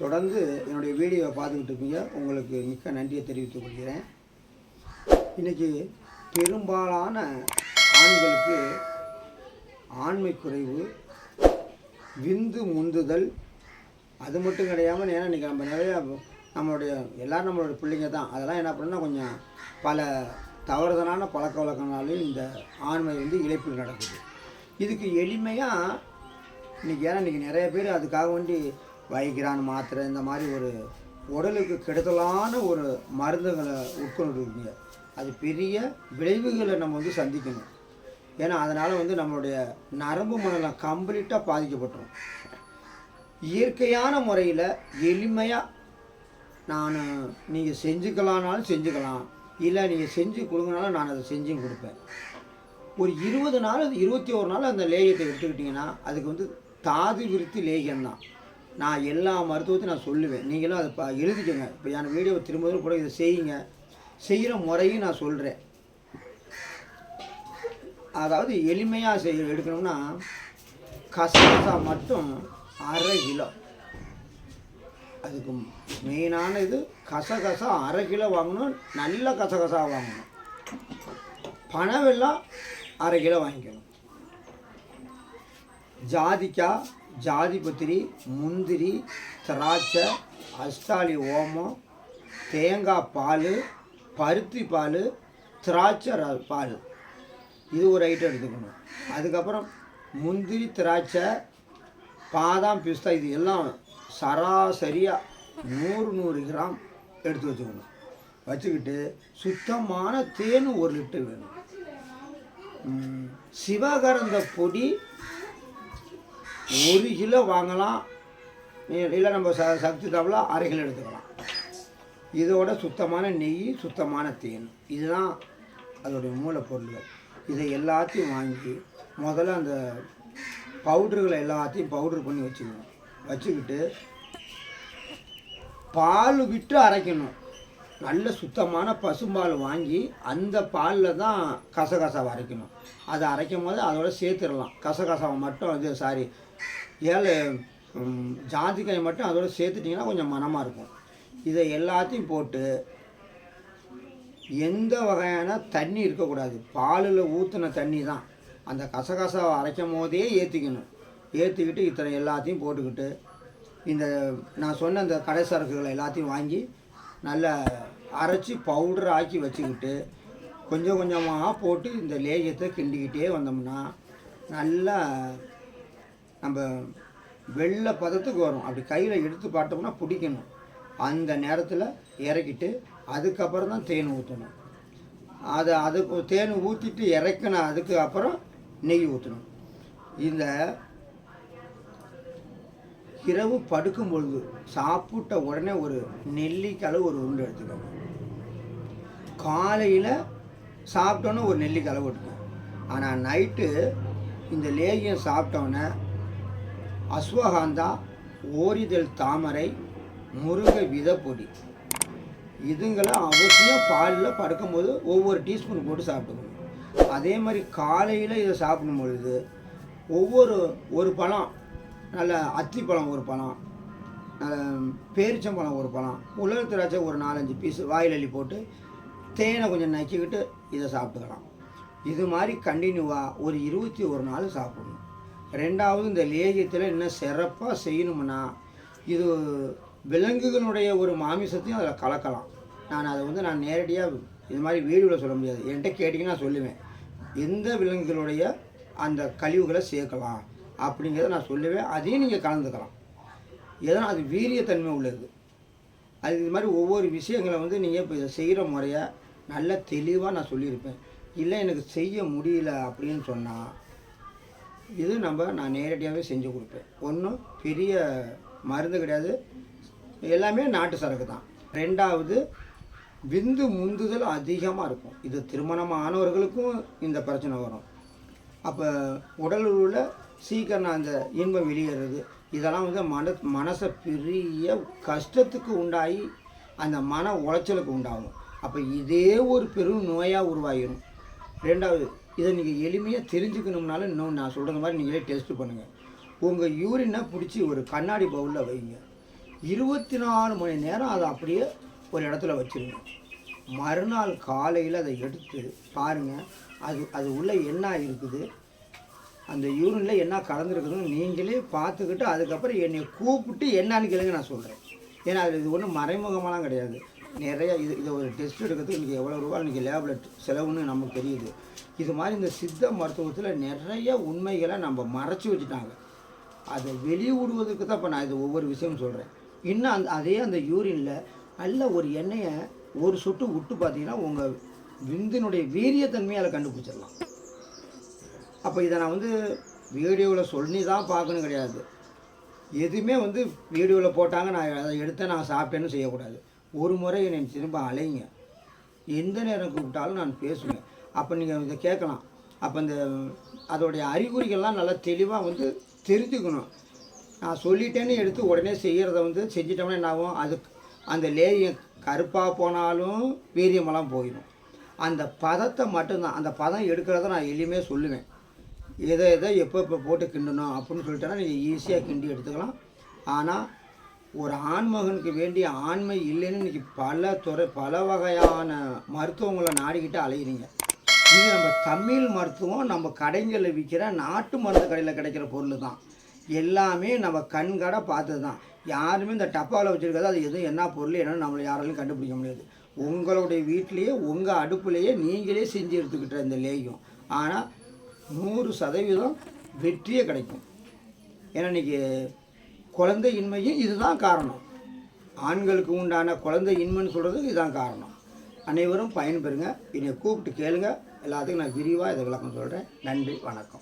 தொடர்ந்து என்னுடைய வீடியோவை பார்த்துக்கிட்டு இருப்பீங்க உங்களுக்கு மிக்க நன்றியை தெரிவித்துக் கொள்கிறேன். இன்றைக்கி பெரும்பாலான ஆண்களுக்கு ஆண்மை குறைவு விந்து முந்துதல் அது மட்டும் கிடையாமல் ஏன்னா இன்றைக்கி நம்ம நிறையா நம்மளுடைய எல்லோரும் நம்மளோட பிள்ளைங்க தான். அதெல்லாம் என்ன பண்ணால் கொஞ்சம் பல தவறுதலான பழக்க வழக்கங்களாலையும் இந்த ஆண்மை வந்து இழப்பில் நடக்குது. இதுக்கு எளிமையாக இன்றைக்கி ஏன்னா இன்றைக்கி நிறைய பேர் அதுக்காக வேண்டி வைக்கிறான் மாத்திரை இந்த மாதிரி ஒரு உடலுக்கு கெடுதலான ஒரு மருந்துகளை உட்கொண்டுருக்கீங்க. அது பெரிய விளைவுகளை நம்ம வந்து சந்திக்கணும். ஏன்னா அதனால் வந்து நம்மளுடைய நரம்பு மண்டலம் கம்ப்ளீட்டாக பாதிக்கப்பட்டுரும். இயற்கையான முறையில் எளிமையாக நான் நீங்கள் செஞ்சுக்கலானாலும் செஞ்சுக்கலாம். இல்லை நீங்கள் செஞ்சு கொடுங்கனாலும் நான் அதை செஞ்சும் கொடுப்பேன். ஒரு இருபது நாள் இருபத்தி ஒரு நாள் அந்த லேகியத்தை எடுத்துக்கிட்டிங்கன்னா அதுக்கு வந்து தாது விருத்தி லேகியம் தான் நான் எல்லா மருத்துவத்தையும் நான் சொல்லுவேன். நீங்களும் அதை ப எழுதிக்கோங்க. இப்போ என் வீடியோ திரும்ப கூட இதை செய்யுங்க. செய்கிற முறையும் நான் சொல்கிறேன் அதாவது எளிமையாக செய்ய எடுக்கணும்னா கசகசா மட்டும் அரை கிலோ. அதுக்கு மெயினான இது கசகசா அரை கிலோ வாங்கணும். நல்ல கசகசா வாங்கணும். பணம் எல்லாம் அரை கிலோ வாங்கிக்கணும். ஜாதிக்காய் ஜாதிபத்திரி முந்திரி திராட்சை அஸ்தாலி ஓமம் தேங்காய் பால் பருத்தி பால் திராட்சை பால். இது ஒரு ஐட்டம் எடுத்துக்கணும். அதுக்கப்புறம் முந்திரி திராட்சை பாதாம் பிஸ்தா இது எல்லாம் சராசரியாக நூறு நூறு கிராம் எடுத்து வச்சுக்கணும். வச்சுக்கிட்டு சுத்தமான தேன் ஒரு லிட்டர் வேணும். சிவகரந்த பொடி ஒரு கிலோ வாங்கலாம். இல்லை நம்ம ச சக்தி தவளா அரை கிலோ எடுத்துக்கலாம். இதோட சுத்தமான நெய் சுத்தமான தேன். இதுதான் அதோடைய மூலப்பொருள்கள் இதை எல்லாத்தையும் வாங்கி முதல்ல அந்த பவுடர்களை எல்லாத்தையும் பவுடர் பண்ணி வச்சுக்கணும். வச்சுக்கிட்டு பால் விட்டு அரைக்கணும். நல்ல சுத்தமான பசும்பால் வாங்கி அந்த பாலில் தான் கசகசாவை அரைக்கணும். அதை அரைக்கும் போது அதோட சேர்த்துடலாம். கசகசாவை மட்டும் இது சாரி ஏழை ஜாதிக்காய் மட்டும் அதோட சேர்த்துட்டிங்கன்னா கொஞ்சம் மனமாக இருக்கும். இதை எல்லாத்தையும் போட்டு எந்த வகையான தண்ணி இருக்கக்கூடாது. பாலில் ஊற்றின தண்ணி தான். அந்த கசகசாவை அரைக்கும் போதே ஏற்றிக்கணும் ஏற்றிக்கிட்டு இத்தனை எல்லாத்தையும் போட்டுக்கிட்டு இந்த நான் சொன்ன இந்த கடை சரக்குகளை எல்லாத்தையும் வாங்கி நல்லா அரைச்சி பவுடர் ஆக்கி வச்சுக்கிட்டு கொஞ்சம் கொஞ்சமாக போட்டு இந்த லேகியத்தை கிண்டிக்கிட்டே வந்தோம்னா நல்லா நம்ம வெள்ளை பதத்துக்கு வரும். அப்படி கையில் எடுத்து பார்த்தோம்னா பிடிக்கணும். அந்த நேரத்தில் இறக்கிட்டு அதுக்கப்புறம் தான் தேன் ஊற்றணும் அதை அதுக்கு தேன் ஊற்றிட்டு இறக்கின அதுக்கு அப்புறம் நெய் ஊற்றணும் இந்த இரவு படுக்கும் பொழுது சாப்பிட்ட உடனே ஒரு நெல்லிக்கலை ஒரு உருண்டை எடுத்துக்கணும் காலையில் சாப்பிட்டோன்னே ஒரு நெல்லிக்கலை எடுக்கணும் ஆனால் நைட்டு இந்த லேகியம் சாப்பிட்டோன்னே அஸ்வகாந்தா ஓரிதழ் தாமரை முருங்கை விதைப்பொடி. இதுங்களை அவசியம் பாலில் படுக்கும்போது ஒவ்வொரு டீஸ்பூன் போட்டு சாப்பிட்டுக்கணும் அதே மாதிரி காலையில் இதை சாப்பிடும் பொழுது ஒவ்வொரு ஒரு பழம் நல்ல அத்திப்பழம் ஒரு பழம் நல்ல பேரிச்சம்பழம் ஒரு பழம். உலக திராட்சை ஒரு நாலஞ்சு பீஸ் வாயில் அள்ளி போட்டு தேனை கொஞ்சம் நக்கிக்கிட்டு இதை சாப்பிட்டுக்கலாம். இது மாதிரி கண்டினியூவாக ஒரு இருபத்தி ஒரு நாள் சாப்பிடணும். ரெண்டாவது இந்த லேகியத்தில் இன்னும் சிறப்பாக செய்யணும்னா இது விலங்குகளுடைய ஒரு மாமிசத்தையும் அதில் கலக்கலாம். நான் அதை வந்து நான் நேரடியாக இது மாதிரி வீடியோவில் சொல்ல முடியாது. என்கிட்ட கேட்டிங்கன்னா சொல்லுவேன். எந்த விலங்குகளுடைய அந்த கழிவுகளை சேர்க்கலாம். அப்படிங்கிறத நான் சொல்லுவேன் அதையும் நீங்கள் கலந்துக்கலாம். ஏன்னா அது வீரியத்தன்மை உள்ளது. அது இது மாதிரி ஒவ்வொரு விஷயங்களை வந்து நீங்கள் இப்போ இதை செய்கிற முறையை நல்ல தெளிவாக நான் சொல்லியிருப்பேன். இல்லை எனக்கு செய்ய முடியல அப்படின்னு சொன்னால் இது நம்ம நான் நேரடியாகவே செஞ்சு கொடுப்பேன். ஒன்றும் பெரிய மருந்து கிடையாது. எல்லாமே நாட்டு சரக்கு தான். ரெண்டாவது விந்து முந்துதல் அதிகமாக இருக்கும். இது திருமணமானவர்களுக்கும் இந்த பிரச்சனை வரும். அப்போ உடலில் உள்ள சீக்கிரம் அந்த இன்பம் வெளியேறது இதெல்லாம் வந்து மன மனசை பெரிய கஷ்டத்துக்கு உண்டாகி அந்த மன உளைச்சலுக்கு உண்டாகும். அப்போ இதே ஒரு பெரும் நோயாக உருவாகிடும் ரெண்டாவது இதை நீங்கள் எளிமையாக தெரிஞ்சுக்கணும்னாலும் இன்னும் நான் சொல்கிற மாதிரி நீங்களே டெஸ்ட் பண்ணுங்கள் உங்கள் யூரினை பிடிச்சி ஒரு கண்ணாடி பவுலில் வைங்க. இருபத்தி நாலு மணி நேரம் அதை அப்படியே ஒரு இடத்துல வச்சுருங்க. மறுநாள் காலையில் அதை எடுத்து பாருங்கள் அது அது உள்ளே என்ன இருக்குது? அந்த யூரினில் என்ன கலந்துருக்குதுன்னு நீங்களே பார்த்துக்கிட்டு அதுக்கப்புறம் என்னை கூப்பிட்டு என்னன்னு கேளுங்க நான் சொல்கிறேன் ஏன்னா அது இது ஒன்றும் மறைமுகமாலாம் கிடையாது. நிறைய இது இதை ஒரு டெஸ்ட் எடுக்கிறதுக்கு இன்றைக்கி எவ்வளோ ரூபா இன்றைக்கி லேபில் செலவுன்னு நமக்கு தெரியுது. இது மாதிரி இந்த சித்த மருத்துவத்தில் நிறைய உண்மைகளை நம்ம மறைச்சி வச்சுட்டாங்க. அதை வெளியிடுவதற்கு தான் இப்போ நான் இது ஒவ்வொரு விஷயமும் சொல்கிறேன் இன்னும் அந்த அதே அந்த யூரினில் நல்ல ஒரு எண்ணெயை ஒரு சொட்டு விட்டு பார்த்தீங்கன்னா உங்கள் விந்தினுடைய வீரியத்தன்மையை அதை கண்டுபிடிச்சிடலாம். அப்போ இதை நான் வந்து வீடியோவில் சொல்லி தான் பார்க்கணும் கிடையாது. எதுவுமே வந்து வீடியோவில் போட்டாங்க நான் அதை எடுத்து நான் சாப்பிட்டேன்னு செய்யக்கூடாது. ஒரு முறை என்னை திரும்ப அலைங்க. எந்த நேரம் கூப்பிட்டாலும் நான் பேசுவேன். அப்போ நீங்கள் இதை கேட்கலாம். அப்போ இந்த அதோடைய அறிகுறிகள்லாம் நல்லா தெளிவாக வந்து தெரிஞ்சுக்கணும். நான் சொல்லிட்டேன்னு எடுத்து உடனே செய்கிறத வந்து செஞ்சிட்டோம்னா என்ன ஆகும் அது அந்த லேரியம் கருப்பாக போனாலும் வீரியமெல்லாம் போயிடும். அந்த பதத்தை மட்டும்தான் அந்த பதம் எடுக்கிறத நான் எளிமையாக சொல்லுவேன். எதை எதை எப்போ எப்போ போட்டு கிண்டணும் அப்படின்னு சொல்லிட்டேன்னா நீங்கள் ஈஸியாக கிண்டி எடுத்துக்கலாம். ஆனால் ஒரு ஆண்மகனுக்கு வேண்டிய ஆண்மை இல்லைன்னு இன்றைக்கி பல துறை பல வகையான மருத்துவங்களை நாடிக்கிட்டு அலையிறீங்க. இது நம்ம தமிழ் மருத்துவம் நம்ம கடைங்களில் விற்கிற நாட்டு மருந்து கடையில் கிடைக்கிற பொருள் தான். எல்லாமே நம்ம கண்கடை பார்த்தது தான். யாருமே இந்த டப்பாவில் வச்சுருக்காது அது எதுவும் என்ன பொருள் என்னன்னு நம்மளை யாராலையும் கண்டுபிடிக்க முடியாது. உங்களுடைய வீட்டிலேயே உங்கள் அடுப்புலேயே நீங்களே செஞ்சு எடுத்துக்கிட்ட இந்த லேயும் ஆனால் நூறு சதவீதம் வெற்றியே கிடைக்கும். ஏன்னா இன்னைக்கு குழந்தை இன்மையும் இதுதான் காரணம். ஆண்களுக்கு உண்டான குழந்தை இன்மைன்னு சொல்கிறது இதுதான் காரணம். அனைவரும் பயன்பெறுங்க. என்னை கூப்பிட்டு கேளுங்க. எல்லாத்துக்கும் நான் விரிவாக இதை விளக்கம் சொல்கிறேன் நன்றி. வணக்கம்.